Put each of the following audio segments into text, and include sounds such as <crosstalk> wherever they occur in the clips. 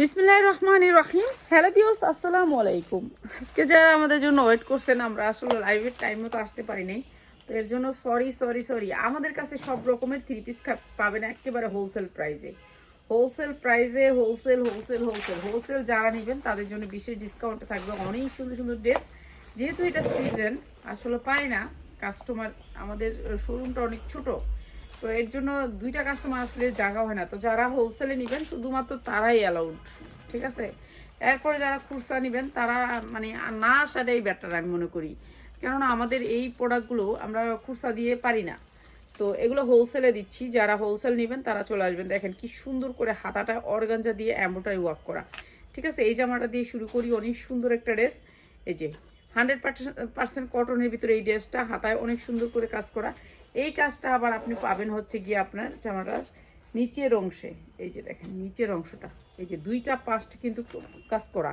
বিসমিল্লাহ রহমান রহিম। হ্যালো বিওস আসসালামু আলাইকুম। আজকে যারা আমাদের জন্য ওয়েট করছেন, আমরা আসলে লাইভের টাইম মতো আসতে পারি নাই। তো এর জন্য সরি সরি সরি আমাদের কাছে সব রকমের থ্রি পিস পাবেন একেবারে হোলসেল প্রাইসে হোলসেল প্রাইসে হোলসেল হোলসেল হোলসেল হোলসেল যারা নেবেন, তাদের জন্য বিশেষ ডিসকাউন্টে থাকবে। অনেক সুন্দর সুন্দর ড্রেস যেহেতু এটা সিজন আসলে পাই না। কাস্টমার আমাদের শোরুমটা অনেক ছোট। তো এর জন্য দুইটা কাস্টমার আসলে জায়গা হয় না। তো যারা হোলসেলে নেবেন, শুধুমাত্র তারাই অ্যালাউড ঠিক আছে? এরপরে যারা খুচরা নেবেন, তারা মানে না আসাটাই বেটার আমি মনে করি। কেননা আমাদের এই প্রোডাক্টগুলো আমরা খুচরা দিয়ে পারি না। তো এগুলো হোলসেলে দিচ্ছি। যারা হোলসেল নেবেন, তারা চলে আসবেন। দেখেন কি সুন্দর করে হাতাটা অর্গানজা দিয়ে এম্ব্রয়ডারি ওয়ার্ক করা। ঠিক আছে? এই জামাটা দিয়ে শুরু করি। অনেক সুন্দর একটা ড্রেস এই যে হান্ড্রেড পার্সেন্ট কটনের ভিতরে এই ড্রেসটা হাতায় অনেক সুন্দর করে কাজ করা। এই কাজটা আবার আপনি পাবেন হচ্ছে গিয়ে আপনার জামাটার নিচের অংশে। এই যে দেখেন, নিচের অংশটা। এই যে দুইটা পাশটা কিন্তু কাজ করা।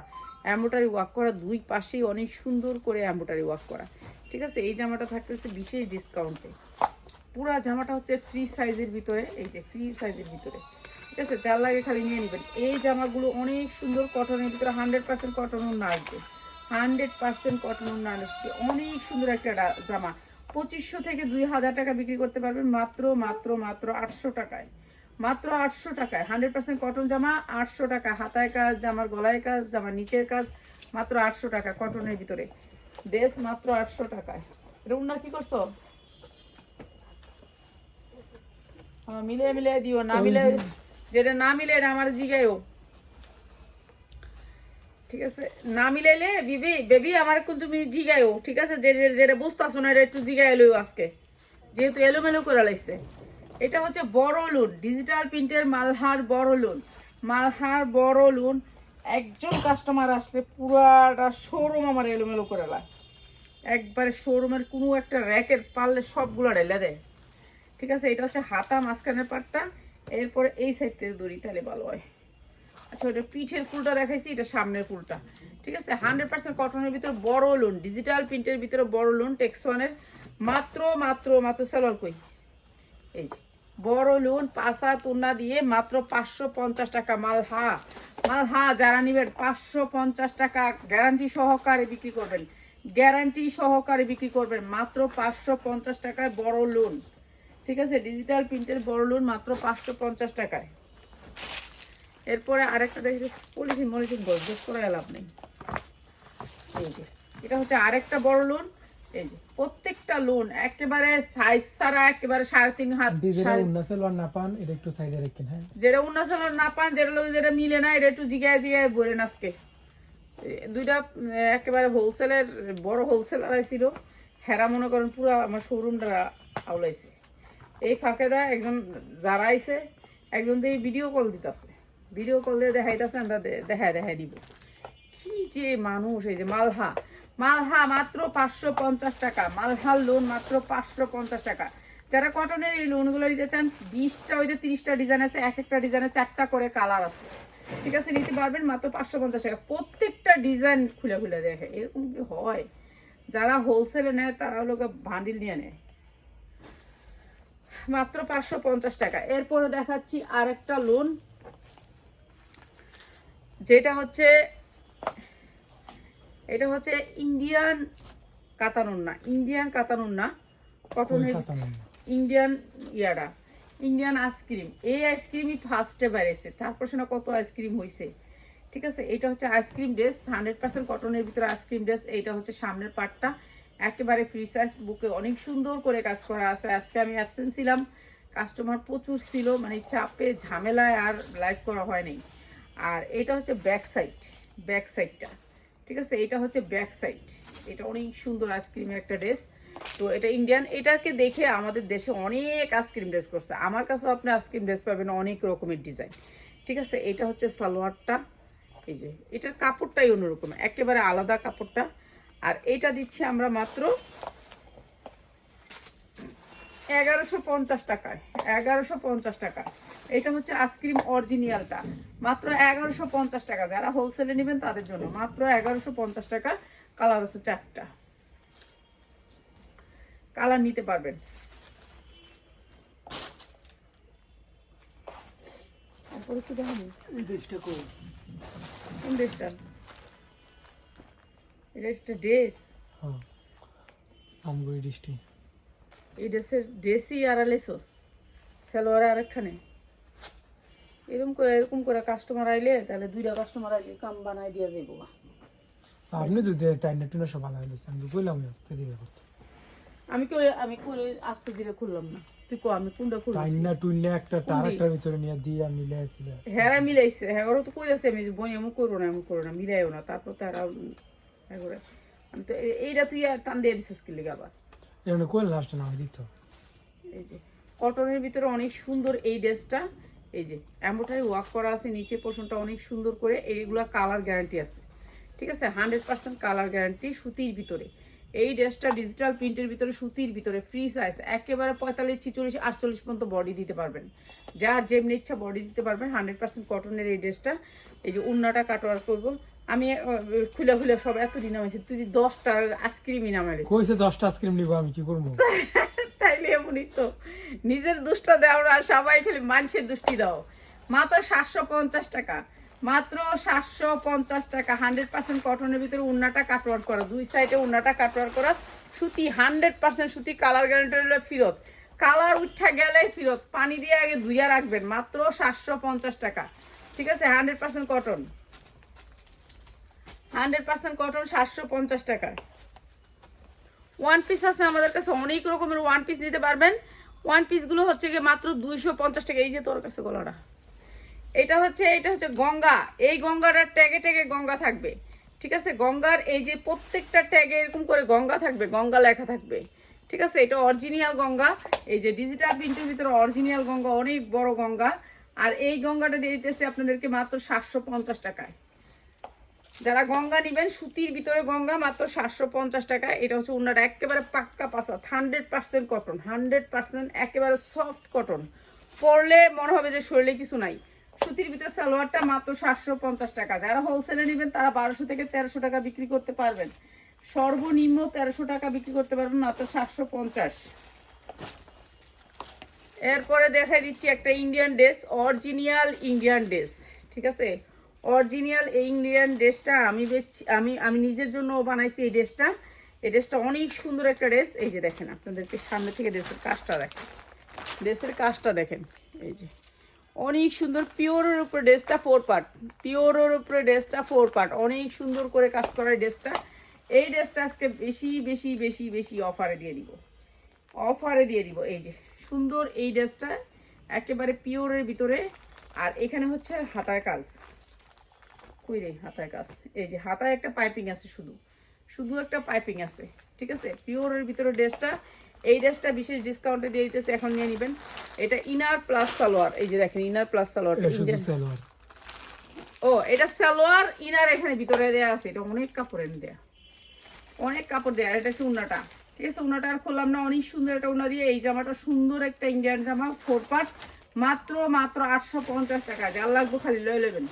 এম্ব্রয়ডারি ওয়ার্ক করা, দুই পাশেই অনেক সুন্দর করে এম্ব্রয়ডারি ওয়ার্ক করা। ঠিক আছে? এই জামাটা থাকতেছে বিশেষ ডিসকাউন্টে পুরো জামাটা হচ্ছে ফ্রি সাইজের ভিতরে। এই যে ফ্রি সাইজের ভিতরে। ঠিক আছে? যার লাগে খালি নিয়ে নেবেন। এই জামাগুলো অনেক সুন্দর কটনের ভিতরে। হান্ড্রেড পার্সেন্ট কটন না আসবে হান্ড্রেড পার্সেন্ট কটন না আসবে অনেক সুন্দর একটা জামা। পঁচিশশো থেকে দুই হাজার টাকা বিক্রি করতে পারবেন মাত্র মাত্র মাত্র আটশো টাকায়। মাত্র আটশো টাকায়। হান্ড্রেড পার্সেন্ট কটন জামা আটশো টাকা হাতায় কাজ জামার গলায় কাজ জামার নিচের কাজ মাত্র আটশো টাকা কটনের ভিতরে। ড্রেস মাত্র আটশো টাকায়। রুমনা কি করছ? মিলে মিলে দিও না মিলে যেটা না মিলে এটা আমার জিগাইও ঠিক আছে? না মিলাইলে বিবি, বেবি আমার কিন্তু তুমি জিগাইও ঠিক আছে? যে যেটা বুঝতেছো না, এটা একটু জিগাই এলো আজকে। যেহেতু এলোমেলো করে লাইছে। এটা হচ্ছে বড় লোন ডিজিটাল প্রিন্টের মালহার বড় লোন মালহার বড় লোন একজন কাস্টমার আসলে পুরাটা শোরুম আমার এলোমেলো করে লায়। একবারে শোরুমের কোনো একটা র্যাকের পারলে সবগুলো ঢেলে দেয়। ঠিক আছে? এটা হচ্ছে হাতা মাঝখানের পাটটা এরপরে এই সাইড থেকে দড়ি তাহলে ভালো হয়। আচ্ছা ওটা পিঠের ফুলটা দেখাইছি, এটা সামনের ফুলটা। ঠিক আছে? হান্ড্রেড পার্সেন্ট কটনের ভিতরে বড় লোন ডিজিটাল প্রিন্টের ভিতরে বড় লোন টেক্সওয়ানের মাত্র মাত্র মাত্র সালোয়ার কই? এই যে, বড় লোন পাশা তুন্না দিয়ে মাত্র পাঁচশো পঞ্চাশ টাকা মালহা মালহা যারা নিবেন, পাঁচশো পঞ্চাশ টাকা গ্যারান্টি সহকারে বিক্রি করবেন। গ্যারান্টি সহকারে বিক্রি করবেন, মাত্র পাঁচশো পঞ্চাশ টাকায় বড় লোন ঠিক আছে? ডিজিটাল প্রিন্টের বড় লোন মাত্র পাঁচশো পঞ্চাশ টাকায়। এরপরে আরেকটা দেখি পলিথিন মলিথিন গজগজ করে লাভ নেই। এই যে এটা হচ্ছে আরেকটা বড় লোন এই যে প্রত্যেকটা লোন একেবারে সাইজ ছাড়া একেবারে সাড়ে তিন হাত না পান এটা একটু সাইডে রেখেন হ্যাঁ যেটা উন্নাসল না পান যেটা লোক যেটা মিলে না এটা একটু জিগায় জিগায় বলে আজকে। দুইটা একেবারে হোলসেলের বড় হোলসেলার ছিল। হেরা মনে করেন পুরো আমার শোরুমটা আউলাইছে এই ফাঁকেদা একজন যারা আইছে একজন দিয়ে ভিডিও কল দিতেছে। ভিডিও কল দিয়ে দেখাইতেছে, আমরা দেখায় দেখায় দিব। কি যে মানুষ, এই যে মালহা। মালহা মাত্র পাঁচশো পঞ্চাশ টাকা। মালহার লোন মাত্র পাঁচশো পঞ্চাশ টাকা। যারা কটনের এই লোনগুলো নিতে চান, বিশটা ওই যে তিরিশটা ডিজাইন আছে, এক একটা ডিজাইনে চারটা করে কালার আছে। ঠিক আছে, নিতে পারবেন মাত্র পাঁচশো পঞ্চাশ টাকা। প্রত্যেকটা ডিজাইন খুলে খুলে দেখে। এরকম কি হয়? যারা হোলসেলে নেয়, তারা হলো ভান্ডিল নিয়ে নেয়। মাত্র পাঁচশো পঞ্চাশ টাকা। এরপরে দেখাচ্ছি আরেকটা লোন যেটা হচ্ছে এটা হচ্ছে ইন্ডিয়ান কাতানুন না ইন্ডিয়ান কাতানুন না কটনের ইন্ডিয়ান ইয়ারা ইন্ডিয়ান আইসক্রিম এই আইসক্রিমই ফার্স্টে বেড়েছে তারপর শোনা কত আইসক্রিম হয়েছে ঠিক আছে? এটা হচ্ছে আইসক্রিম ড্রেস হান্ড্রেড পার্সেন্ট কটনের ভিতরে আইসক্রিম ড্রেস এইটা হচ্ছে সামনের পার্টটা একেবারে ফ্রি সাইজ বুকে অনেক সুন্দর করে কাজ করা আছে। আজকে আমি অ্যাবসেন্ট ছিলাম কাস্টমার প্রচুর ছিল মানে চাপে ঝামেলায় আর লাইভ করা হয়নি আর এটা হচ্ছে ব্যাক সাইড ব্যাক সাইডটা ঠিক আছে? এটা হচ্ছে ব্যাক সাইড এটা অনেক সুন্দর আইসক্রিমের একটা ড্রেস তো এটা ইন্ডিয়ান এটাকে দেখে আমাদের দেশে অনেক আইসক্রিম ড্রেস করছে। আমার কাছেও আপনি আইসক্রিম ড্রেস পাবেন অনেক রকমের ডিজাইন ঠিক আছে? এটা হচ্ছে সালোয়ারটা। এই যে, এটার কাপড়টাই অন্যরকম, একেবারে আলাদা কাপড়টা। আর এটা দিচ্ছি আমরা মাত্র এগারোশো পঞ্চাশ টাকায়। এগারোশো পঞ্চাশ টাকা। এটা হচ্ছে আইসক্রিম অরিজিনালটা। মাত্র এগারোশো পঞ্চাশ টাকা। যারা হোলসেলে নেবেন তাদের জন্য। মাত্র এগারোশো পঞ্চাশ টাকা কালার আছে চারটা। কালার নিতে পারবেন। এই ড্রেসটা কই কোন ড্রেসটা এটা একটা ড্রেস হ্যাঁ। এই ড্রেসের ড্রেসই আর লেসোস সালোয়ার আর একখানে এরকম করে এরকম করে কাস্টমার আইলে তাহলে দুইটা কাস্টমার আইলে কাম বানাই দিয়া যাইব আপনি যদি টাইনা টুনা সব ভালো হয়েছে আমি কইলাম আসতে দিবে করতে। আমি কই আমি কই আস্তে ধীরে খুললাম না। তুই কো আমি কোনটা খুলছি? টাইনা টুইনা একটা কোনটি? টারাকটার ভিতরে নিয়ে দিয়ে মিলে আসছিল হেরা মিলাইছে। হেগরও তো কই আছে আমি বনি এমন করো না আমি করো না মিলাইও না। তারপর তারা হেগরে আমি তো এইটা তুই আর টান দিয়ে দিছিস কি লিগা আবার? এমনি কইলে লাস্টে না দিত। এই যে কটনের ভিতরে অনেক সুন্দর এই ড্রেসটা এই যে অ্যাম্বোটারি ওয়ার্ক করা আছে, নিচে পোর্শনটা অনেক সুন্দর করে, এইগুলা কালার গ্যারান্টি আছে। ঠিক আছে? হান্ড্রেড পার্সেন্ট কালার গ্যারান্টি সুতির ভিতরে। এই ড্রেসটা ডিজিটাল প্রিন্টের ভিতরে, সুতির ভিতরে, ফ্রি সাইজ, একেবারে পঁয়তাল্লিশ, ছিচল্লিশ, আটচল্লিশ পর্যন্ত বডি দিতে পারবেন। যার যেমনি ইচ্ছা বডি দিতে পারবেন, হান্ড্রেড পার্সেন্ট কটনের এই ড্রেসটা, এই যে উন্নাটা কাটওয়ার করব আমি খুলে খুলে সব এতদিন নামাইছি। তুই দশটা আইসক্রিমই নামাইছিস কইছে দশটা আইসক্রিম নিবো আমি কি করব? <laughs> তাইলে এমনই তো। নিজের দুষ্টা দাও না সবাই খালি মানুষের দুষ্টি দাও। মাত্র সাতশো পঞ্চাশ টাকা। মাত্র সাতশো পঞ্চাশ টাকা। হান্ড্রেড পার্সেন্ট কটনের ভিতরে উন্নাটা কাটওয়ার করা। দুই সাইডে উন্নাটা কাটওয়ার করা। সুতি হান্ড্রেড পার্সেন্ট সুতি কালার গ্যারান্টি হলো ফিরত। কালার উঠা গেলে ফিরত। পানি দিয়ে আগে ধুইয়া রাখবেন। মাত্র সাতশো পঞ্চাশ টাকা। ঠিক আছে? Hundred percent cotton hundred percent cotton সাতশো পঞ্চাশ টাকা। ওয়ান পিস আছে আমাদের কাছে, অনেক রকমের ওয়ান পিস নিতে পারবেন। ওয়ান পিসগুলো হচ্ছে গিয়ে মাত্র দুইশো পঞ্চাশ টাকা, এই যে তোর কাছে গলাটা। এটা হচ্ছে এটা হচ্ছে গঙ্গা। এই গঙ্গাটার ট্যাগে ট্যাগে গঙ্গা থাকবে। ঠিক আছে? গঙ্গার এই যে প্রত্যেকটা ট্যাগে এরকম করে গঙ্গা থাকবে, গঙ্গা লেখা থাকবে। ঠিক আছে? এটা অরিজিনাল গঙ্গা। এই যে ডিজিটাল প্রিন্টের ভিতরে অরিজিনাল গঙ্গা, অনেক বড় গঙ্গা। আর এই গঙ্গাটা দিয়ে দিতেছে আপনাদেরকে মাত্র সাতশো পঞ্চাশ টাকায়। যারা গঙ্গা নিবেন, সুতির ভিতরে গঙ্গা মাত্র সাতশো পঞ্চাশ টাকা। এটা হচ্ছে ওনার একেবারে পাক্কা পাসা hundred percent cotton, hundred percent একেবারে সফট কটন। পরলে মনে হবে যে শরীরে কিছু নাই। সুতির ভিতরে সালোয়ারটা মাত্র সাতশো পঞ্চাশ টাকা। যারা হোলসেলে নেবেন, তারা বারোশো থেকে তেরোশো টাকা বিক্রি করতে পারবেন। সর্বনিম্ন তেরোশো টাকা বিক্রি করতে পারবেন, মাত্র সাতশো পঞ্চাশ। এরপরে দেখাই দিচ্ছি একটা Indian dress original Indian dress ঠিক আছে? অরিজিনাল এই ইন্ডিয়ান ড্রেসটা আমি বেচছি, আমি আমি নিজের জন্য বানাইছি এই ড্রেসটা। এই ড্রেসটা অনেক সুন্দর একটা ড্রেস। এই যে দেখেন আপনাদেরকে সামনে থেকে ড্রেসের কাজটা দেখেন। ড্রেসের কাজটা দেখেন। এই যে অনেক সুন্দর পিওরের উপরে ড্রেসটা ফোর পার্ট পিওরের উপরে ড্রেসটা ফোর পার্ট অনেক সুন্দর করে কাজ করা এই ড্রেসটা। এই ড্রেসটা আজকে বেশি বেশি বেশি বেশি অফারে দিয়ে দিব। অফারে দিয়ে দিব। এই যে সুন্দর এই ড্রেসটা একেবারে পিওরের ভিতরে। আর এখানে হচ্ছে হাতার কাজ। কই রে হাতায় কাজ? এই যে হাতায় একটা পাইপিং আছে শুধু। শুধু একটা পাইপিং আছে ঠিক আছে? পিওরের ভিতরে ড্রেসটা এই ড্রেসটা বিশেষ ডিসকাউন্টে দিয়ে দিতেছে এখন নিয়ে নেবেন। এটা ইনার প্লাস সালোয়ার এই যে দেখেন ইনার প্লাস সালোয়ার। ও এটা সালোয়ার ইনার এখানে ভিতরে দেয়া আছে এটা অনেক কাপড়ের দেয়া। অনেক কাপড় দেয়া এটা হচ্ছে উন্নাটা ঠিক আছে? উন্নাটা আর খুললাম না অনেক সুন্দর একটা উন্না দিয়ে। এই জামাটা সুন্দর একটা ইন্ডিয়ান জামা ফোর পার্ট মাত্র মাত্র আটশো পঞ্চাশ টাকা। যার লাগবে খালি লয়ে নেবেন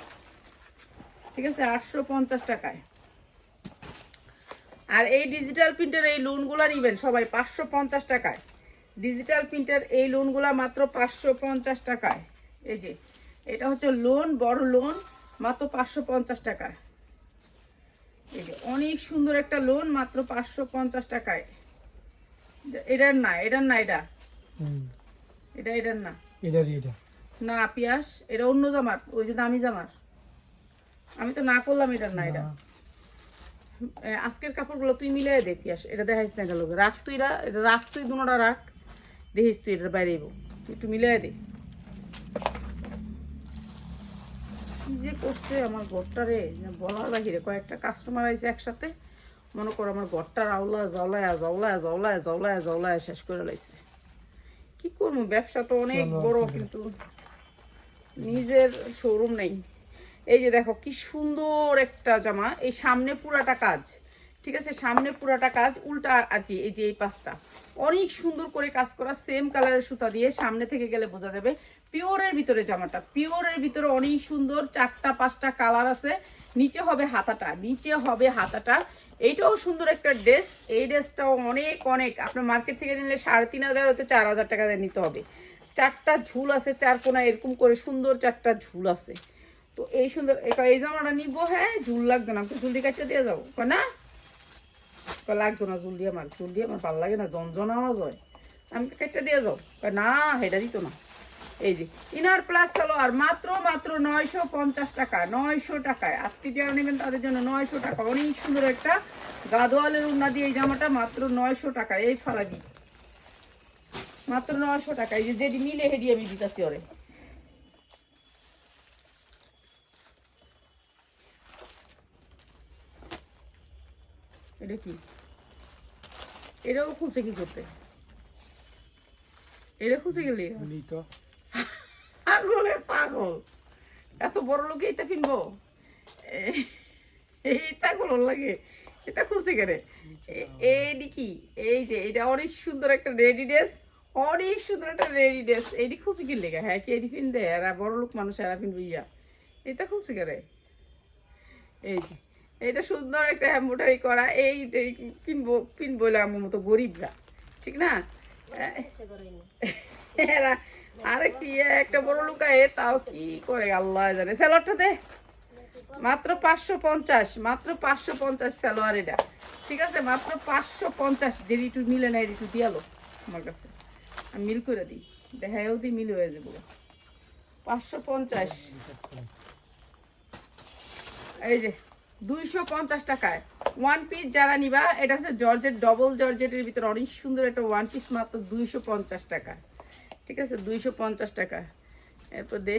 ঠিক আছে আটশো পঞ্চাশ টাকায়। আর এই ডিজিটাল প্রিন্টের এই লোনগুলো নিবেন সবাই পাঁচশো পঞ্চাশ টাকায়। ডিজিটাল প্রিন্টের এই লোনগুলো মাত্র পাঁচশো পঞ্চাশ টাকায়। এই যে এটা হচ্ছে লোন বড় লোন মাত্র পাঁচশো পঞ্চাশ টাকায়। এই যে অনেক সুন্দর একটা লোন মাত্র পাঁচশো পঞ্চাশ টাকায়। এটার না এটার না এটা। এটা এটার না। এটা। না পিয়াস এটা অন্য জামার ওই যে দামি জামার। আমি তো না করলাম না এটা। না, এ, আজকের কাপড়গুলো তুই মিলাই দে পিয়াস। এটা দেখাইস না গেল। রাখ তুই এটা রাখ তুই দুনোটা রাখ। দেখিস তুই এটার বাইরে তুই একটু মিলাই দে। কি যে করছে আমার ঘরটা রে? বলার বাহিরে। কয়েকটা কাস্টমার আইছে একসাথে। মনে করো আমার ঘরটার আওলা জলায়া জলায়া জলায়া জলায়া জলায়া শেষ করে লাইছে। কি করব? ব্যবসা তো অনেক বড় কিন্তু নিজের শোরুম নেই। এই যে দেখো, কি সুন্দর একটা জামা। এই সামনে পুরাটা কাজ। ঠিক আছে, সামনে পুরাটা কাজ, উল্টা আর কি, এই যে এই পাশটা। অনেক সুন্দর করে কাজ করা সেম কালারের সুতা দিয়ে সামনে থেকে গেলে বোঝা যাবে পিওরের ভিতরে জামাটা। পিওরের ভিতরে অনেক সুন্দর, চারটা, পাঁচটা কালার আছে। নিচে হবে হাতাটা, নিচে হবে হাতাটা। এইটাও সুন্দর একটা ড্রেস। এই ড্রেসটাও অনেক অনেক। আপনার মার্কেট থেকে নিলে সাড়ে তিন হাজার হতে চার হাজার টাকা নিতে হবে। চারটা ঝুল আছে, চার কোনা এরকম করে সুন্দর চারটা ঝুল আছে। তো এই সুন্দর, এই জামাটা নিবো হ্যাঁ? ঝুল লাগবে না ঝুলটি কাটতে দিয়ে যাব না? লাগতো না, ঝুল দিয়ে আমার ঝুল দিয়ে আমার ভালো লাগে না, জনজন আওয়াজ হয়। আমাকে কাটতে দিয়ে যাও। না সেটা দিত না। এই যে, ইনার প্লাস সালোয়ার মাত্র মাত্র নয়শো পঞ্চাশ টাকা, নয়শো টাকায়। আজকে যারা নেবেন তাদের জন্য নয়শো টাকা। অনেক সুন্দর একটা গাদোয়ালের উন্না দিয়ে এই জামাটা মাত্র নয়শো টাকা। এই ফালাগি মাত্র নয়শো টাকা। এই যে, যেটি মিলে হেডি আমি দিতেছি ওরে। এটা কি? এটাও খুঁজে কি করতে? এটা খুঁজে গেলি বলি পাগল এত বড় লোক এইটা কিনবো এইটা ভালো লাগে। এটা খুলছে কেনে? এইটি কি এই যে এটা অনেক সুন্দর একটা রেডি ড্রেস। অনেক সুন্দর একটা রেডি ড্রেস। এইটি খুলছে কি লেগে? হ্যাঁ কি এটি কিনবে এরা বড় লোক মানুষ এরা কিনবে ইয়া। এটা খুলছে কেনে? এই যে এটা সুন্দর একটা এম্ব্রয়ডারি করা। এই কিনবো কিনবো আমার মতো গরিবরা, ঠিক না? আরে কি একটা বড় লুকায়, তাও কি করে আল্লাহ জানে। স্যালোয়ারটা দে। মাত্র পাঁচশো পঞ্চাশ, মাত্র পাঁচশো পঞ্চাশ স্যালোয়ার এটা। ঠিক আছে, মাত্র পাঁচশো পঞ্চাশ যে রিটু মিলে না রিটু দিয়ালো আমার কাছে। আমি মিল করে দিই। দেখায়ও দিই মিল হয়ে যাব। পাঁচশো পঞ্চাশ। এই যে দুইশো পঞ্চাশ টাকায়। ওয়ান পিস যারা নিবা, এটা হচ্ছে জর্জেট ডবল জর্জেটের ভিতরে অনেক সুন্দর একটা ওয়ান পিস মাত্র দুইশো পঞ্চাশ টাকা ঠিক আছে, দুইশো পঞ্চাশ টাকা এরপর দে।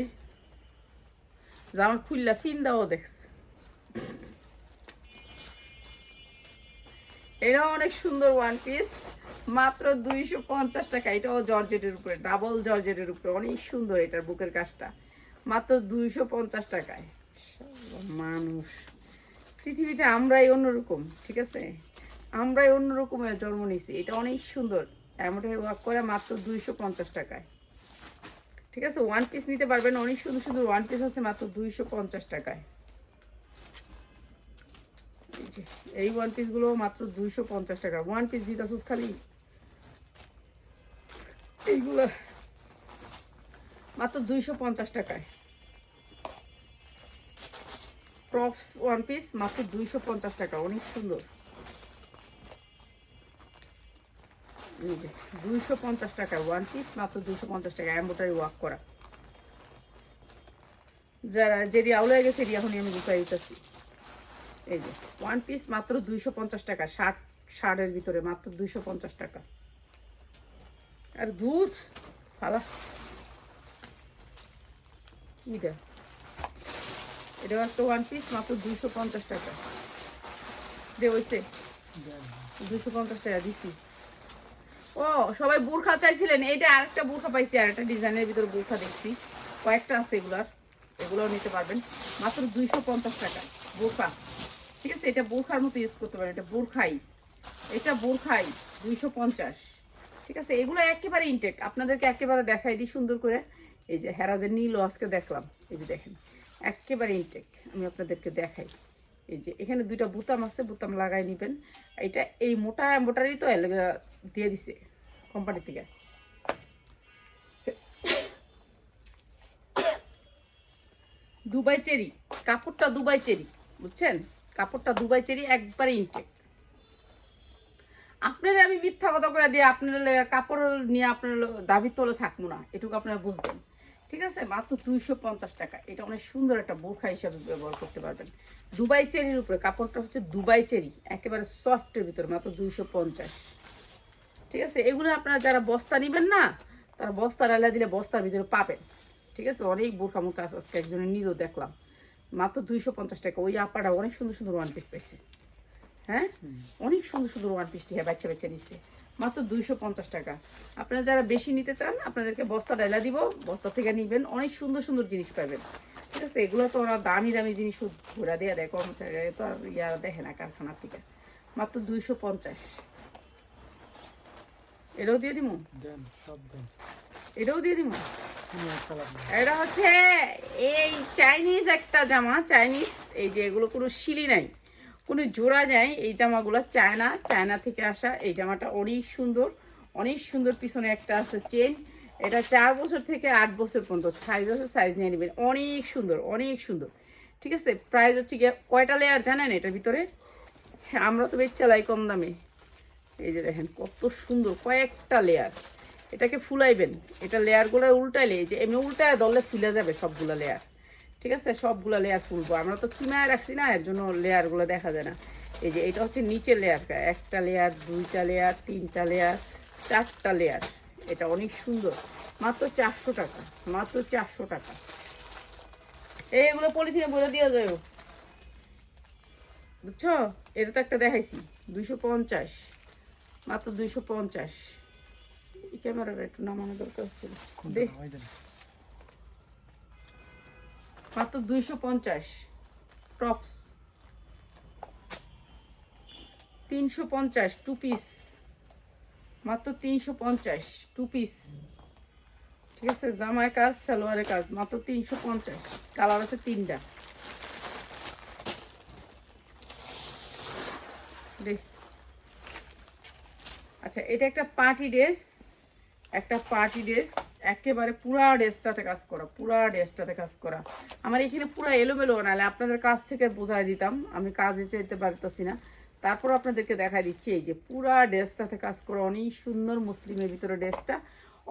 খুললা এটাও অনেক সুন্দর ওয়ান পিস মাত্র দুইশো পঞ্চাশ টাকা এটাও জর্জেটের উপরে ডাবল জর্জেটের উপরে, অনেক সুন্দর এটার বুকের কাজটা। মাত্র দুইশো পঞ্চাশ টাকায়। মানুষ পৃথিবীতে আমরাই অন্যরকম, ঠিক আছে? আমরাই অন্যরকমের জন্ম নিছি এটা অনেক সুন্দর। এমনটাই ওয়ার্ক করে মাত্র দুইশো পঞ্চাশ টাকায়। ঠিক আছে? ওয়ান পিস নিতে পারবেন, অনেক সুন্দর সুন্দর ওয়ান পিস আছে মাত্র দুইশো পঞ্চাশ টাকায়। এই ওয়ান পিসগুলো মাত্র দুইশো পঞ্চাশ টাকা। ওয়ান পিস দিতাছুস খালি। এইগুলো মাত্র দুইশো পঞ্চাশ টাকায়। টপস ওয়ান পিস মাত্র দুইশো পঞ্চাশ টাকা, অনেক সুন্দর। দুইশো পঞ্চাশ টাকা ওয়ান পিস মাত্র দুইশো পঞ্চাশ টাকা এম্বোটারি ওয়ার্ক করা। যারা যেটি আউলে গেছে এটি এখনই আমি গুছাই দিতেছি। এই যে ওয়ান পিস মাত্র দুইশো পঞ্চাশ টাকা শার্ট শার্টের ভিতরে মাত্র দুইশো পঞ্চাশ টাকা। আর দুধ, ফালা। এটা এটাও একটা ওয়ান পিস মাত্র দুইশো পঞ্চাশ টাকা। দে, ওইসে। দুশো পঞ্চাশ টাকা দিছি। ও, সবাই বোরখা চাইছিলেন। এইটা আরেকটা বোরখা পাইছি, আরেকটা ডিজাইনের ভিতরে বোরখা দেখছি। কয়েকটা আছে এগুলার। এগুলোও নিতে পারবেন। মাত্র দুইশো পঞ্চাশ টাকা বোরখা। ঠিক আছে, এটা বোরখার মতো ইউজ করতে পারেন। এটা বোরখাই। এটা বোরখাই, দুইশো পঞ্চাশ। ঠিক আছে, এগুলো একেবারে ইনটেক আপনাদেরকে একেবারে দেখাই দিই সুন্দর করে। এই যে হেরাজের নীলও আজকে দেখলাম। এই যে দেখেন। একেবারে ইনটেক আমি আপনাদেরকে দেখাই। এই যে, এখানে দুইটা বুতাম আছে, বুতাম লাগাই নেবেন। এটা এই মোটা মোটারই তো দিয়ে দিছে কোম্পানি থেকে। দুবাই চেরি, কাপড়টা দুবাই চেরি, বুঝছেন? কাপড়টা দুবাই চেরি, একবারে ইনটেক আপনারা আমি মিথ্যা কথা করে দিয়ে আপনার কাপড় নিয়ে আপনার দাবি তোলে থাকব না, এটুকু আপনারা বুঝবেন। ঠিক আছে? মাত্র দুইশো পঞ্চাশ টাকা। এটা অনেক সুন্দর একটা বোরখা হিসাবে ব্যবহার করতে পারবেন। দুবাই চেরির উপরে কাপড়টা হচ্ছে দুবাই চেরি একেবারে সফটের ভিতরে মাত্র দুইশো পঞ্চাশ। ঠিক আছে? এগুলো আপনারা যারা বস্তা নেবেন না তারা বস্তা রালা দিলে বস্তার ভিতরে পাবেন। ঠিক আছে? অনেক বোরখা মোরখা আছে। আজকে একজনের নিরও দেখলাম। মাত্র দুইশো পঞ্চাশ টাকা। ওই আপাটা অনেক সুন্দর সুন্দর ওয়ান পিস পাইছে। হ্যাঁ? অনেক সুন্দর সুন্দর ওয়ান পিসটি হ্যাঁ বাচ্চা বাচ্চা নিচ্ছে মাত্র দুইশো পঞ্চাশ টাকা। আপনারা যারা বেশি নিতে চান আপনাদেরকে বস্তা ডাইলা দিব বস্তা থেকে নিবেন অনেক সুন্দর সুন্দর জিনিস পাবেন। ঠিক আছে এগুলো তো ওরা দামি দামি জিনিস ঘোরা দেওয়া দেয় কর্মচারীরা তো আর ইয়া দেখে না কারখানার থেকে। মাত্র দুইশো পঞ্চাশ। এটাও দিয়ে দিব এটাও দিয়ে দিব। এটা হচ্ছে এই চাইনিজ একটা জামা চাইনিজ এই যে এগুলো কোনো শিলি নাই। কোনো জোড়া নাই। এই জামাগুলো চায়না। চায়না থেকে আসা এই জামাটা অনেক সুন্দর। অনেক সুন্দর পিছনে একটা আছে চেন এটা চার বছর থেকে আট বছর পর্যন্ত। সাইজ আছে সাইজ নিয়ে নেবেন। অনেক সুন্দর অনেক সুন্দর। ঠিক আছে? প্রাইস হচ্ছে গিয়ে কয়টা লেয়ার জানেন এটার ভিতরে? হ্যাঁ আমরা তো বেশ চালাই কম দামে। এই যে দেখেন, কত সুন্দর কয়েকটা লেয়ার এটাকে ফুলাইবেন। এটা লেয়ারগুলো উল্টাইলে, এই যে এমনি উল্টায় দলে ফুলে যাবে সবগুলো লেয়ার ঠিক আছে? সবগুলো লেয়ার ফুলবো আমরা তো চিমায় রাখছি না এর জন্য লেয়ারগুলো দেখা যায় না। এই যে এটা হচ্ছে নিচের লেয়ারটা একটা লেয়ার দুইটা লেয়ার তিনটা লেয়ার চারটা লেয়ার এটা অনেক সুন্দর। মাত্র চারশো টাকা। মাত্র চারশো টাকা। এইগুলো পলিথিনে বলে দিয়ে যায় বুঝছ? এটা তো একটা দেখাইছি। দুইশো পঞ্চাশ। মাত্র দুইশো পঞ্চাশ। এই ক্যামেরাটা একটু নামানো দরকার ছিল। মাত্র দুইশো পঞ্চাশ টপস। তিনশো পঞ্চাশ টু পিস। মাত্র তিনশো পঞ্চাশ টু পিস। ঠিক আছে জামায় কাজ, সালোয়ারের কাজ, মাত্র তিনশো পঞ্চাশ। কালার আছে তিনটা। আচ্ছা এটা একটা পার্টি ড্রেস, একটা পার্টি ড্রেস। একেবারে পুরা ড্রেসটাতে কাজ করা, পুরা ড্রেসটাতে কাজ করা। আমার এখানে পুরা এলোমেলো, নাহলে আপনাদের কাছ থেকে বোঝাই দিতাম, আমি কাজে চাইতে পারতেছি না। তারপর আপনাদেরকে দেখাই দিচ্ছি, এই যে পুরা ড্রেসটাতে কাজ করা, অনেক সুন্দর মুসলিমের ভিতরে ড্রেসটা,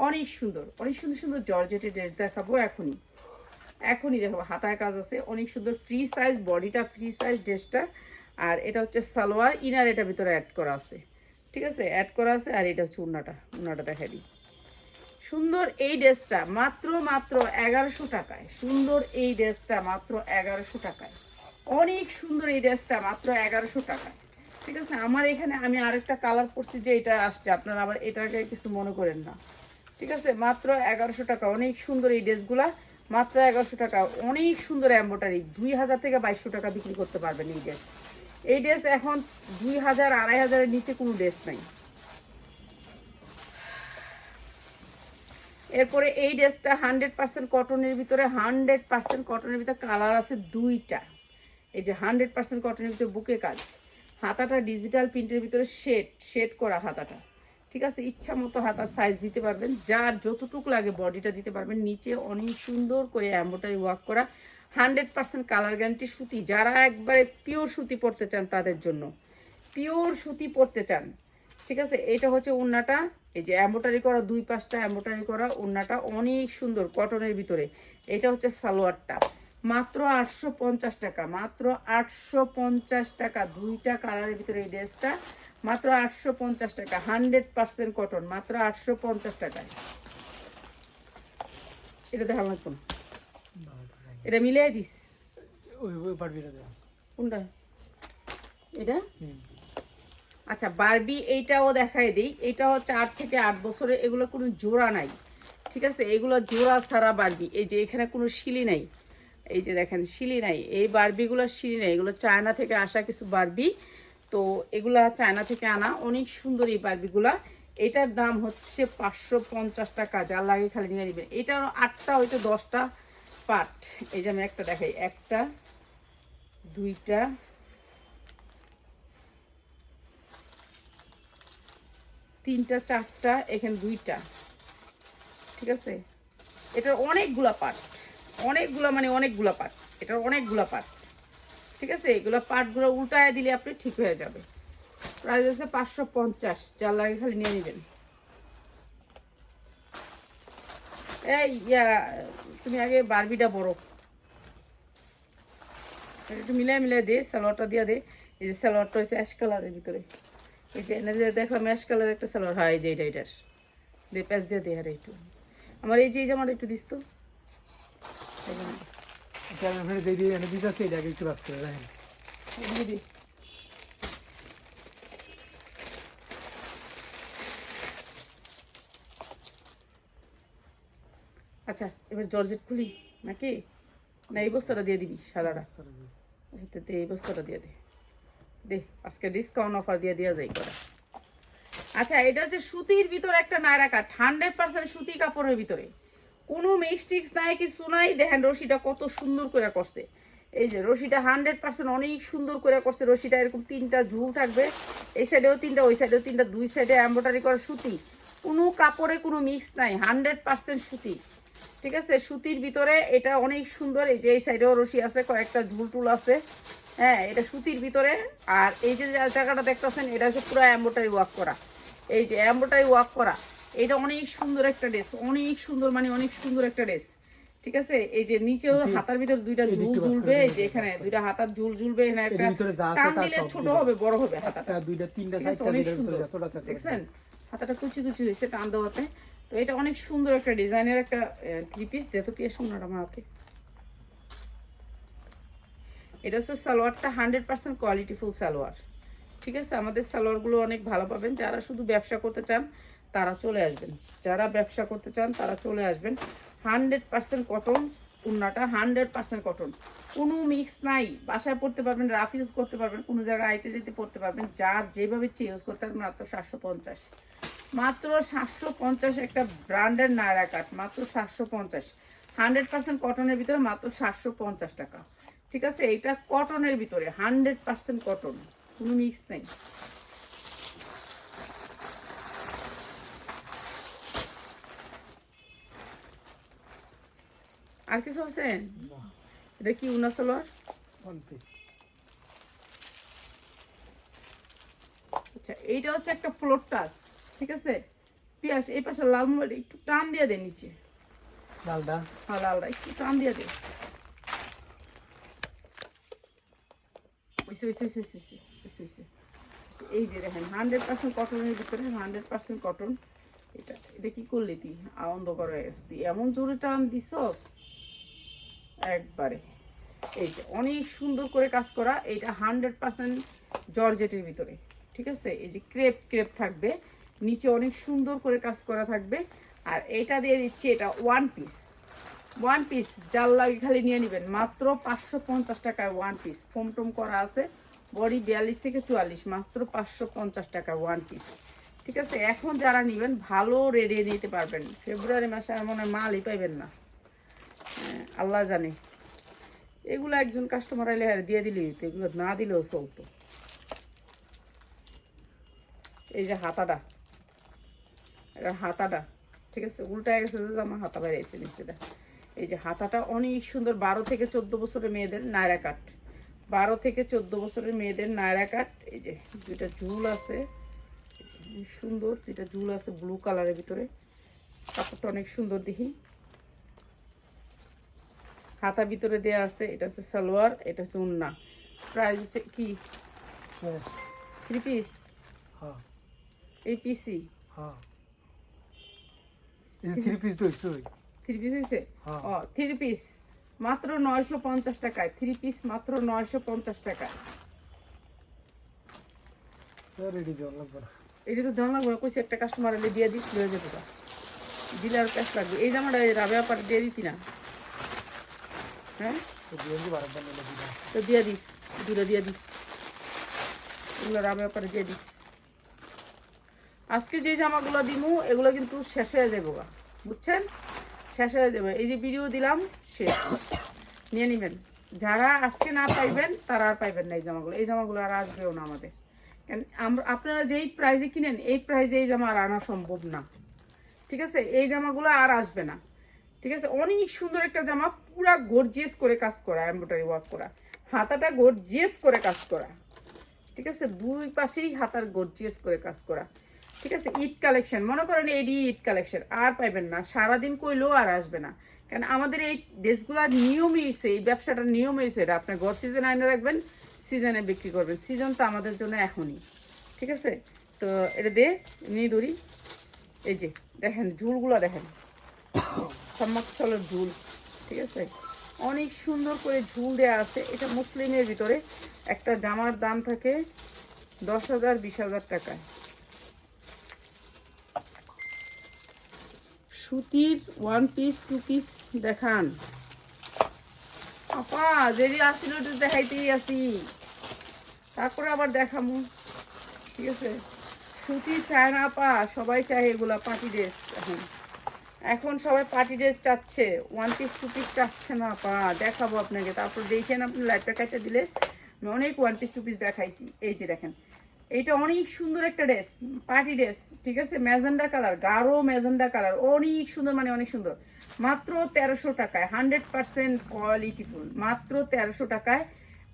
অনেক সুন্দর অনেক সুন্দর সুন্দর জর্জেটের ড্রেস দেখাবো এখনই। এখনই দেখাবো, হাতায় কাজ আছে, অনেক সুন্দর ফ্রি সাইজ, বডিটা ফ্রি সাইজ ড্রেসটা, আর এটা হচ্ছে সালোয়ার, ইনার এটা ভিতরে অ্যাড করা আছে। ঠিক আছে? অ্যাড করা আছে, আর এটা হচ্ছে উন্নাটা উন্নাটা দেখাই দিই। সুন্দর এই ড্রেসটা মাত্র মাত্র এগারোশো টাকায়। সুন্দর এই ড্রেসটা মাত্র এগারোশো টাকায়। অনেক সুন্দর এই ড্রেসটা মাত্র এগারোশো টাকায়। ঠিক আছে? আমার এখানে আমি আরেকটা কালার করছি যে এটা আসছে। আপনারা আবার এটাকে কিছু মনে করেন না। ঠিক আছে? মাত্র এগারোশো টাকা। অনেক সুন্দর এই ড্রেসগুলা। মাত্র এগারোশো টাকা। অনেক সুন্দর এম্বোটারি দুই হাজার থেকে বাইশশো টাকা বিক্রি করতে পারবেন এই ড্রেস। এই ড্রেস এখন দুই হাজার, আড়াই হাজারের নিচে কোনো ড্রেস নাই। এরপরে এই ড্রেসটা হান্ড্রেড পার্সেন্ট কটনের ভিতরে, হান্ড্রেড পার্সেন্ট কটনের ভিতরে কালার আছে দুইটা। এই যে হান্ড্রেড পার্সেন্ট কটনের ভিতরে বুকে কাজ। হাতাটা ডিজিটাল প্রিন্টের ভিতরে শেড শেড করা হাতাটা। ঠিক আছে, ইচ্ছা মতো হাতার সাইজ দিতে পারবেন। যার যতটুকু লাগে বডিটা দিতে পারবেন। নিচে অনেক সুন্দর করে এম্বোটারি ওয়ার্ক করা। হান্ড্রেড পার্সেন্ট কালার গ্যারান্টি সুতি। যারা একবারে পিওর সুতি পরতে চান তাদের জন্য। পিওর সুতি পরতে চান। ঠিক আছে, এটা হচ্ছে উন্নাটা এই যে এম্বোটারি করা দুই পাঁচটা এম্বোটারি করা উন্নাটা অনেক সুন্দর কটনের ভিতরে। এটা হচ্ছে সালোয়ারটা। মাত্র আটশো পঞ্চাশ টাকা মাত্র আটশো পঞ্চাশ টাকা দুইটা কালারের ভিতরে এই ড্রেসটা। মাত্র আটশো পঞ্চাশ টাকা হান্ড্রেড পার্সেন্ট কটন মাত্র আটশো পঞ্চাশ টাকায়। এটা দেখা লাগতো না এটা মিলিয়ে দিস। কোনটা? এটা। আচ্ছা বারবি এইটাও দেখাই দিই। এটা হচ্ছে আট থেকে আট বছরে, এগুলো কোনো জোড়া নাই। ঠিক আছে? এগুলো জোড়া ছাড়া বারবি। এই যে এখানে কোনো শিলি নাই। এই যে দেখেন, শিলি নাই। এই বারবিগুলোর শিলি নাই। এগুলো চায়না থেকে আসা কিছু বারবি। তো এগুলা চায়না থেকে আনা। অনেক সুন্দর এই বারবিগুলা। এটার দাম হচ্ছে পাঁচশো পঞ্চাশ টাকা। যা লাগে খালি নিয়ে নেবেন। এটার আটটা হয়তো দশটা পার্ট এই যে আমি একটা দেখাই। একটা, দুইটা তিনটা, চারটা, এখানে দুইটা। ঠিক আছে? এটার অনেকগুলা পার্ট অনেকগুলা মানে অনেকগুলা পার্ট এটার অনেকগুলা পার্ট ঠিক আছে? এগুলো পার্টগুলো উল্টায় দিলে আপনি ঠিক হয়ে যাবে। প্রাইস আছে পাঁচশো পঞ্চাশ। যার লাগে খালি নিয়ে নেবেন। এই, ইয়া, তুমি আগে বারবিটা বড়। একটু মিলাই মিলাই দে, সালোয়ারটা দিয়ে দে। এই যে সালোয়ারটা হয়েছে অ্যাশ কালারের ভিতরে। এই যে এনে যে দেখলাম অ্যাশ কালারের একটা সালোয়ার। হয় যে এটা এটার দে প্যাচ দিয়ে দে আর একটু। আমার এই যে এই জামাটা একটু দিস তো। আচ্ছা। আচ্ছা এবার জর্জেট খুলি নাকি? না এই বস্তাটা দিয়ে দিবি সাদাটা। আচ্ছা এই বস্তাটা দিয়ে দে। দে, আজকে ডিসকাউন্ট অফার দিয়ে দেওয়া যায় করে। আচ্ছা এটা হচ্ছে সুতির ভিতরে একটা নায়রা কাট হান্ড্রেড পার্সেন্ট সুতি কাপড়ের ভিতরে। কোনো মিক্সটিক্স নাই, কিছু নাই, দেখেন রশিটা কত সুন্দর করে করছে। এই যে রশিটা হান্ড্রেড পার্সেন্ট অনেক সুন্দর করে করছে, রশিটা এরকম তিনটা ঝুল থাকবে, এই সাইডেও তিনটা, ওই সাইডেও তিনটা, দুই সাইডে এম্ব্রয়ডারি করা সুতি। কোনো কাপড়ে কোনো মিক্স নাই হান্ড্রেড পার্সেন্ট সুতি। ঠিক আছে? সুতির ভিতরে এটা অনেক সুন্দর, এই যে এই সাইডেও রশি আছে, কয়েকটা ঝুল টুল আছে। হ্যাঁ এটা সুতির ভিতরে। আর এই যে জায়গাটা দেখতেছেন এটা হচ্ছে পুরো এম্বোটারি ওয়ার্ক করা। এই যে এম্বোটারি ওয়ার্ক করা এটা অনেক সুন্দর একটা ড্রেস অনেক সুন্দর মানে অনেক সুন্দর একটা ড্রেস ঠিক আছে? এই যে নিচেও হাতার ভিতরে দুইটা ঝুল ঝুলবে এই যে এখানে দুইটা হাতার ঝুল ঝুলবে এখানে একটা টান দিলে ছোট হবে বড় হবে হাতাটা। দুইটা তিনটা অনেক সুন্দর। দেখছেন? হাতাটা কুচি কুচি হয়েছে টান দেওয়াতে। তো এটা অনেক সুন্দর একটা ডিজাইনের একটা থ্রি পিস দেখো কি সুন্দর আমার হাতে। এটা হচ্ছে সালোয়ারটা হান্ড্রেড পার্সেন্ট কোয়ালিটিফুল সালোয়ার। ঠিক আছে? আমাদের সালোয়ারগুলো অনেক ভালো পাবেন। যারা শুধু ব্যবসা করতে চান, তারা চলে আসবেন। যারা ব্যবসা করতে চান, তারা চলে আসবেন। হান্ড্রেড পার্সেন্ট কটন উন্নাটা, হান্ড্রেড পার্সেন্ট কটন। কোনো মিক্স নাই। বাসায় পড়তে পারবেন, রাফ ইউজ করতে পারবেন, কোনো জায়গায় আইতে যেতে পড়তে পারবেন। যার যেভাবে ইচ্ছে ইউজ করতে পারবেন, মাত্র সাতশো পঞ্চাশ। মাত্র সাতশো পঞ্চাশ একটা ব্র্যান্ডের নায়রা কাট, মাত্র সাতশো পঞ্চাশ। হান্ড্রেড পার্সেন্ট কটনের ভিতরে মাত্র সাতশো পঞ্চাশ টাকা। ঠিক আছে? এইটা কটনের ভিতরে হান্ড্রেড পার্সেন্ট কটন কোনো মিক্স নেই। আর কিছু আছে? এটা কি উনা সালোয়ার? ওয়ান পিস আচ্ছা এইটা হচ্ছে একটা ফ্লোর টাস ঠিক আছে? পিয়াস এই পাশে লাল মোবাইল একটু টান দিয়ে দে নিচে। লালদা হ্যাঁ লালটা একটু টান দিয়ে দে। ওইসে ওইসে ওইসে ওইসে ওইসে ওইসে এই যে দেখেন হান্ড্রেড পার্সেন্ট কটনের ভিতরে হান্ড্রেড পার্সেন্ট কটন এটা এটা কি করলি তুই? আনন্দ করে তুই এমন জোরে টান দিছস? একবারে। এই যে, অনেক সুন্দর করে কাজ করা এটা হান্ড্রেড পার্সেন্ট জর্জেটের ভিতরে, ঠিক আছে? এই যে ক্রেপ ক্রেপ থাকবে। নিচে অনেক সুন্দর করে কাজ করা থাকবে। আর এটা দিয়ে দিচ্ছি এটা ওয়ান পিস ওয়ান পিস জাল লাগে খালি নিয়ে নেবেন। মাত্র পাঁচশো পঞ্চাশ টাকায় ওয়ান পিস ফোম টোম করা আছে বডি বিয়াল্লিশ থেকে চুয়াল্লিশ মাত্র পাঁচশো পঞ্চাশ টাকা ওয়ান পিস ঠিক আছে এখন যারা নেবেন ভালো রেডি নিতে পারবেন। ফেব্রুয়ারি মাসে আর মনে হয় মালই পাইবেন না। হ্যাঁ, আল্লাহ জানে। এগুলো একজন কাস্টমার এলে দিয়ে দিলেই এগুলো না দিলেও চলতো। এই যে হাতাটা। এটা হাতাটা। ঠিক আছে উল্টায় গেছে যে আমার হাতা বাইরে এসে নিচে এই যে হাতাটা অনেক সুন্দর বারো থেকে চোদ্দ বছরের মেয়েদের নায়রা কাট। বারো থেকে চোদ্দ বছরের মেয়েদের নায়রা কাট। এই যে দুইটা ঝুল আছে সুন্দর দুইটা ঝুল আছে ব্লু কালারের ভিতরে। কাপড়টা অনেক সুন্দর দেখি। হাতা ভিতরে দেয়া আছে এটা হচ্ছে সালোয়ার এটা হচ্ছে উন্না। প্রাইস হচ্ছে কি? থ্রি পিস হ্যাঁ। এই পিসি? হ্যাঁ। এই থ্রি পিস তো থ্রি পিস হয়েছে হ্যাঁ। ও থ্রি পিস মাত্র নয়শো পঞ্চাশ টাকায়। থ্রি পিস মাত্র নয়শো পঞ্চাশ এটা তো লাগবে না। কইছে একটা কাস্টমার এলে দিয়ে দিস লয়ে যেতে পার দিলে আর ক্যাশ লাগবে। এই জামাটা রাবে আপার দিয়ে দিতি না? হ্যাঁ? তো দিয়ে দিস দিয়ে দিস। এগুলো রাবে আপারে দিয়ে দিস। আজকে যে জামাগুলো দিমু এগুলো কিন্তু শেষ হয়ে যাবে বুঝছেন? শেষ হয়ে যাবে। এই যে ভিডিও দিলাম, শেষ। নিয়ে নেবেন। যারা আজকে না পাইবেন, তারা আর পাইবেন না এই জামাগুলো। এই জামাগুলো আর আসবেও না আমাদের। আমরা আপনারা যেই প্রাইজে কিনেন, এই প্রাইজে এই জামা আর আনা সম্ভব না। ঠিক আছে? এই জামাগুলো আর আসবে না। ঠিক আছে? অনেক সুন্দর একটা জামা, পুরা গর্জিয়াস করে কাজ করা এমব্রয়ডারি ওয়ার্ক করা। হাতাটা গর্জিয়াস করে কাজ করা। ঠিক আছে? দুই পাশেই হাতার গর্জিয়াস করে কাজ করা। ঠিক আছে, ঈদ কালেকশন মনে করেন এডি ঈদ কালেকশন আর পাইবেন না। সারাদিন কইলেও আর আসবে না। কারণ আমাদের এই ড্রেসগুলোর নিয়মই হয়েছে এই ব্যবসাটার নিয়ম হয়েছে এটা আপনি ঘর সিজন আইনে রাখবেন সিজনে বিক্রি করবেন। সিজন তো আমাদের জন্য এখনই। ঠিক আছে? তো এটা দে নিয়ে ধরি। এই যে, দেখেন, ঝুলগুলো দেখেন। সম্মাকছলের ঝুল। ঠিক আছে? অনেক সুন্দর করে ঝুল দেওয়া আছে। এটা মুসলিমের ভিতরে একটা জামার দাম থাকে দশ হাজার, বিশ হাজার টাকায়। সুতির ওয়ান পিস টু পিস দেখান। আপা যেদি আসছিল ওটা দেখাইতেই আসি। তারপরে আবার দেখামু। ঠিক আছে? সুতি চায় না আপা, সবাই চায় এগুলা পার্টি ড্রেস এখন এখন সবাই পার্টি ড্রেস চাচ্ছে। ওয়ান পিস টু পিস চাচ্ছে না আপা। দেখাবো আপনাকে। তারপর দেখেন আপনি লাইফটা কাটে দিলে। আমি অনেক ওয়ান পিস টু পিস দেখাইছি। এই যে দেখেন এটা অনেক সুন্দর একটা ড্রেস, পার্টি ড্রেস, ঠিক আছে? ম্যাজেন্ডা কালার, গাঢ় ম্যাজেন্ডা কালার, অনেক সুন্দর মানে অনেক সুন্দর। মাত্র তেরোশো টাকায়, হান্ড্রেড পার্সেন্ট কোয়ালিটিফুল মাত্র তেরোশো টাকায়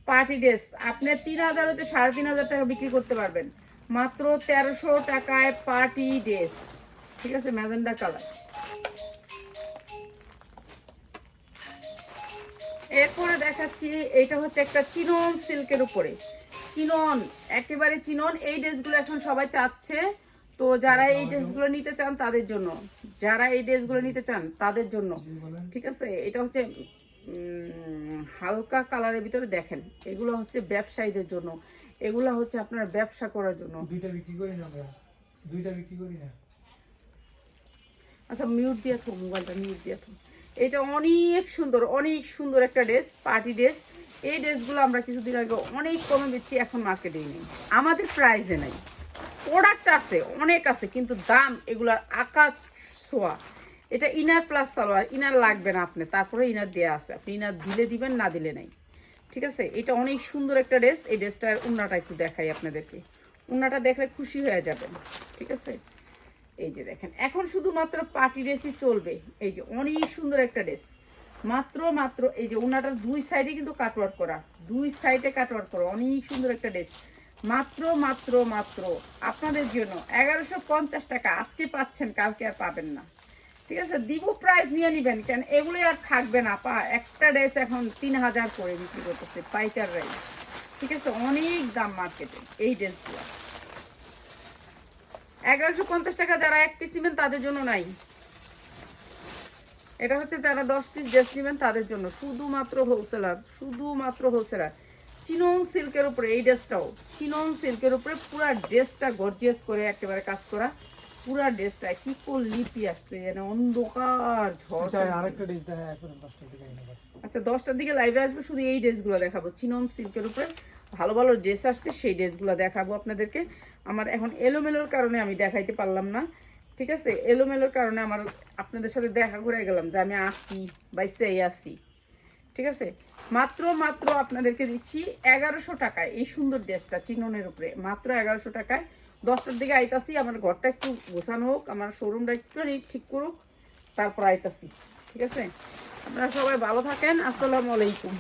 পার্টি ড্রেস। আপনার তিন হাজার হতে সাড়ে তিন হাজার টাকা বিক্রি করতে পারবেন। মাত্র তেরোশো টাকায় পার্টি ড্রেস, ঠিক আছে? Magenta colour. এরপরে দেখাচ্ছি, এটা হচ্ছে একটা চিনন সিল্কের উপরে। চিনন একেবারে চিনন। এই ড্রেসগুলো এখন সবাই চাচ্ছে। তো যারা এই ড্রেসগুলো নিতে চান তাদের জন্য। যারা এই ড্রেসগুলো নিতে চান তাদের জন্য। ঠিক আছে? এটা হচ্ছে হালকা কালারের ভিতরে দেখেন। এগুলো হচ্ছে ব্যবসায়ীদের জন্য। এগুলো হচ্ছে আপনার ব্যবসা করার জন্য। দুইটা বিক্রি করি না আমরা? দুইটা বিক্রি করি না? আচ্ছা মিউট দিয়ে থো মোবাইলটা মিউট দিয়ে থো। এটা অনেক সুন্দর অনেক সুন্দর একটা ড্রেস পার্টি ড্রেস। এই ড্রেসগুলো আমরা কিছুদিন আগে অনেক কমে দিচ্ছি, এখন মার্কেটেই নেই। আমাদের প্রাইসে নাই। প্রোডাক্ট আছে, অনেক আছে, কিন্তু দাম এগুলার আকাশ ছোঁয়া। এটা ইনার প্লাস সালোয়ার ইনার লাগবে না আপনি, তারপরে ইনার দেওয়া আছে। আপনি ইনার দিলে দিবেন, না দিলে নাই। ঠিক আছে? এটা অনেক সুন্দর একটা ড্রেস, এই ড্রেসটার উন্নাটা একটু দেখাই আপনাদেরকে। উন্নাটা দেখলে খুশি হয়ে যাবেন, ঠিক আছে? এই যে দেখেন, এখন শুধুমাত্র পার্টি ড্রেসই চলবে। এই যে অনেক সুন্দর একটা ড্রেস। মাত্র মাত্র, এই যে ওনাটার দুই সাইডে কিন্তু কাটওয়ার্ক করা। দুই সাইডে কাটওয়ার্ক করা। অনেক সুন্দর একটা ড্রেস মাত্র মাত্র মাত্র। আপনাদের জন্য এগারোশো পঞ্চাশ টাকা। আজকে পাচ্ছেন, কালকে আর পাবেন না। ঠিক আছে? দিব প্রাইস নিয়ে নিবেন। কেন? এগুলো আর থাকবে না, পা। একটা ড্রেস এখন তিন হাজার করে বিক্রি করতেছে, পাইকার রাইস ঠিক আছে? অনেক দাম মার্কেটে এই ড্রেসগুলো এগারোশো পঞ্চাশ টাকা যারা এক পিস নেবেন, তাদের জন্য নাই। এটা হচ্ছে যারা দশ পিস ড্রেস নেবেন তাদের জন্য। শুধুমাত্র হোলসেলার শুধুমাত্র হোলসেলার চিনন সিল্কের উপরে এই ড্রেসটাও চিনন সিল্কের উপরে পুরো ড্রেসটা গর্জিয়াস করে একেবারে কাজ করা পুরা ড্রেসটা কি লিপি আসবে যেন অন্ধকার ঝড় আচ্ছা আরেকটা দেখা। আচ্ছা দশটার দিকে লাইভে আসবে শুধু এই ড্রেসগুলো দেখাবো। চিনন সিল্কের উপরে ভালো ভালো ড্রেস আসছে সেই ড্রেসগুলো দেখাবো আপনাদেরকে। আমার এখন এলোমেলোর কারণে আমি দেখাইতে পারলাম না। ঠিক আছে? এলোমেলোর কারণে আমার আপনাদের সাথে দেখা করে গেলাম যে আমি আসি বা সেই আসি ঠিক আছে? মাত্র মাত্র আপনাদেরকে দিচ্ছি এগারোশো টাকায় এই সুন্দর ড্রেসটা চিননের উপরে। মাত্র এগারোশো টাকায়। দশটার দিকে আইতাছি, আমার ঘরটা একটু গোছানো হোক, আমার শোরুমটা একটু ঠিক করুক, তারপর আইতাছি। ঠিক আছে? আপনারা সবাই ভালো থাকেন। আসসালামু আলাইকুম।